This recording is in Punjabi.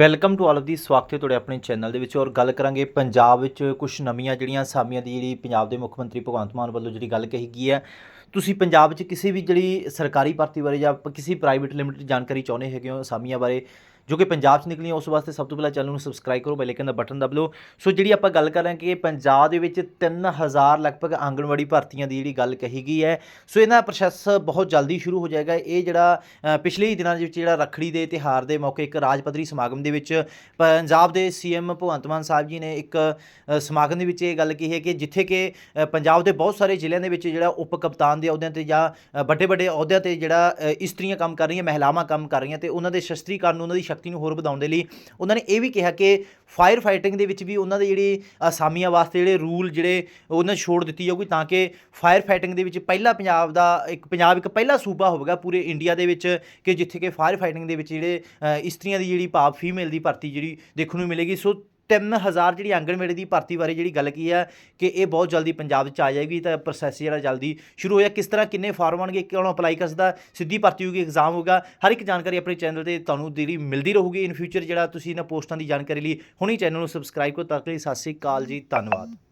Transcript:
ਵੈਲਕਮ ਟੂ ਆਲ ਆਫ ਦੀ ਸਵਾਗਤ ਹੈ ਤੁਹਾਡੇ ਆਪਣੇ ਚੈਨਲ ਦੇ ਵਿੱਚ ਔਰ ਗੱਲ ਕਰਾਂਗੇ ਪੰਜਾਬ ਵਿੱਚ ਕੁਝ ਨਵੀਆਂ ਜਿਹੜੀਆਂ ਅਸਾਮੀਆਂ ਦੀ ਜਿਹੜੀ ਪੰਜਾਬ ਦੇ ਮੁੱਖ ਮੰਤਰੀ ਭਗਵੰਤ ਮਾਨ ਵੱਲੋਂ ਜਿਹੜੀ ਗੱਲ ਕਹੀ ਗਈ ਹੈ। ਤੁਸੀਂ ਪੰਜਾਬ 'ਚ ਕਿਸੇ ਵੀ ਜਿਹੜੀ ਸਰਕਾਰੀ ਭਰਤੀ ਬਾਰੇ ਜਾਂ ਕਿਸੇ ਪ੍ਰਾਈਵੇਟ ਲਿਮਿਟਡ ਜਾਣਕਾਰੀ ਚਾਹੁੰਦੇ ਹੈਗੇ ਹੋ ਅਸਾਮੀਆਂ ਬਾਰੇ? ਜੋ ਕਿ ਪੰਜਾਬ 'ਚ ਨਿਕਲੀਆਂ, ਉਸ ਵਾਸਤੇ ਸਭ ਤੋਂ ਪਹਿਲਾਂ ਚੈਨਲ ਨੂੰ ਸਬਸਕ੍ਰਾਈਬ ਕਰੋ ਬੈਲ ਆਈਕਨ ਦਾ ਬਟਨ ਦਬ ਲਓ ਸੋ ਜਿਹੜੀ ਆਪਾਂ ਗੱਲ ਕਰ ਕਿ ਪੰਜਾਬ ਦੇ ਵਿੱਚ 3000 ਲਗਭਗ ਆਂਗਣਵਾੜੀ ਭਰਤੀਆਂ ਦੀ ਜਿਹੜੀ ਗੱਲ ਕਹੀ ਗਈ ਹੈ, ਸੋ ਇਹਨਾਂ ਪ੍ਰੋਸੈਸ ਬਹੁਤ ਜਲਦੀ ਸ਼ੁਰੂ ਹੋ ਜਾਏਗਾ। ਇਹ ਜਿਹੜਾ ਪਿਛਲੇ ਹੀ ਦਿਨਾਂ ਦੇ ਵਿੱਚ ਜਿਹੜਾ ਰੱਖੜੀ ਦੇ ਤਿਹਾਰ ਦੇ ਮੌਕੇ ਇੱਕ ਰਾਜ ਪੱਧਰੀ ਸਮਾਗਮ ਦੇ ਵਿੱਚ ਪੰਜਾਬ ਦੇ ਸੀਐਮ ਭਗਵੰਤ ਮਾਨ ਸਾਹਿਬ ਜੀ ਨੇ ਇੱਕ ਸਮਾਗਮ ਦੇ ਵਿੱਚ ਇਹ ਗੱਲ ਕਹੀ ਹੈ ਕਿ ਜਿੱਥੇ ਕਿ ਪੰਜਾਬ ਦੇ ਬਹੁਤ ਸਾਰੇ ਜ਼ਿਲ੍ਹਿਆਂ ਦੇ ਵਿੱਚ ਜਿਹੜਾ ਉਪ ਕਪਤਾਨ ਦੇ ਅਹੁਦਿਆਂ ਤੇ ਜਾਂ ਵੱਡੇ ਵੱਡੇ ਅਹੁਦਿਆਂ ਤੇ ਜਿਹੜਾ ਇਸਤਰੀਆਂ ਕੰਮ ਕਰ ਰਹੀਆਂ, ਮਹਿਲਾਵਾਂ ਕੰਮ ਕਰ ਰਹੀਆਂ ਤੇ ਉਹਨਾਂ ਦੇ ਸ਼ਸਤਰੀਕਰਨ ਨੂੰ ਉਹਨਾਂ ਦੀ ਸ਼ਕਤੀ ਨੂੰ ਹੋਰ ਵਧਾਉਣ ਦੇ ਲਈ ਉਹਨਾਂ ਨੇ ਇਹ ਵੀ ਕਿਹਾ ਕਿ ਫਾਇਰ ਫਾਈਟਿੰਗ ਦੇ ਵਿੱਚ ਵੀ ਉਹਨਾਂ ਦੇ ਜਿਹੜੇ ਅਸਾਮੀਆਂ ਵਾਸਤੇ ਜਿਹੜੇ ਰੂਲ ਜਿਹੜੇ ਉਹਨਾਂ ਛੋੜ ਦਿੱਤੀ ਜਾਊਗੀ ਤਾਂ ਕਿ ਫਾਇਰ ਫਾਈਟਿੰਗ ਦੇ ਵਿੱਚ ਪਹਿਲਾ ਪੰਜਾਬ ਦਾ ਇੱਕ, ਪੰਜਾਬ ਇੱਕ ਪਹਿਲਾ ਸੂਬਾ ਹੋਵੇਗਾ ਪੂਰੇ ਇੰਡੀਆ ਦੇ ਵਿੱਚ ਕਿ ਜਿੱਥੇ ਕਿ ਫਾਇਰ ਫਾਈਟਿੰਗ ਦੇ ਵਿੱਚ ਜਿਹੜੇ ਇਸਤਰੀਆਂ ਦੀ ਜਿਹੜੀ ਭਾਵ ਫੀਮੇਲ ਦੀ ਭਰਤੀ ਜਿਹੜੀ ਦੇਖਣ ਨੂੰ ਮਿਲੇਗੀ। ਸੋ 3000 ਜਿਹੜੀ ਆਂਗਣਵਾੜੀ ਦੀ ਭਰਤੀ ਬਾਰੇ ਜਿਹੜੀ ਗੱਲ ਕੀ ਹੈ ਕਿ ਇਹ ਬਹੁਤ ਜਲਦੀ ਪੰਜਾਬ 'ਚ ਆ ਜਾਏਗੀ ਤਾਂ ਪ੍ਰੋਸੈਸ ਜਿਹੜਾ ਜਲਦੀ ਸ਼ੁਰੂ ਹੋਇਆ। ਕਿਸ ਤਰ੍ਹਾਂ ਕਿੰਨੇ ਫਾਰਮ ਆਉਣਗੇ, ਕਿਉਂ ਅਪਲਾਈ ਕਰ ਸਕਦਾ, ਸਿੱਧੀ ਭਰਤੀ ਹੋਊਗੀ ਐਗਜ਼ਾਮ ਹੋਊਗਾ। ਹਰ ਇੱਕ ਜਾਣਕਾਰੀ ਆਪਣੇ ਚੈਨਲ ਤੇ ਤੁਹਾਨੂੰ ਜਿਹੜੀ ਮਿਲਦੀ ਰਹੂਗੀ। ਇਨ ਫਿਊਚਰ ਜਿਹੜਾ ਤੁਸੀਂ ਇਹਨਾਂ ਪੋਸਟਾਂ ਦੀ ਜਾਣਕਾਰੀ ਲਈ ਹੁਣੇ ਚੈਨਲ ਨੂੰ ਸਬਸਕ੍ਰਾਈਬ ਕਰੋ। ਤਾਂ ਕਿ ਸਤਿ ਸ਼੍ਰੀ ਅਕਾਲ ਜੀ, ਧੰਨਵਾਦ।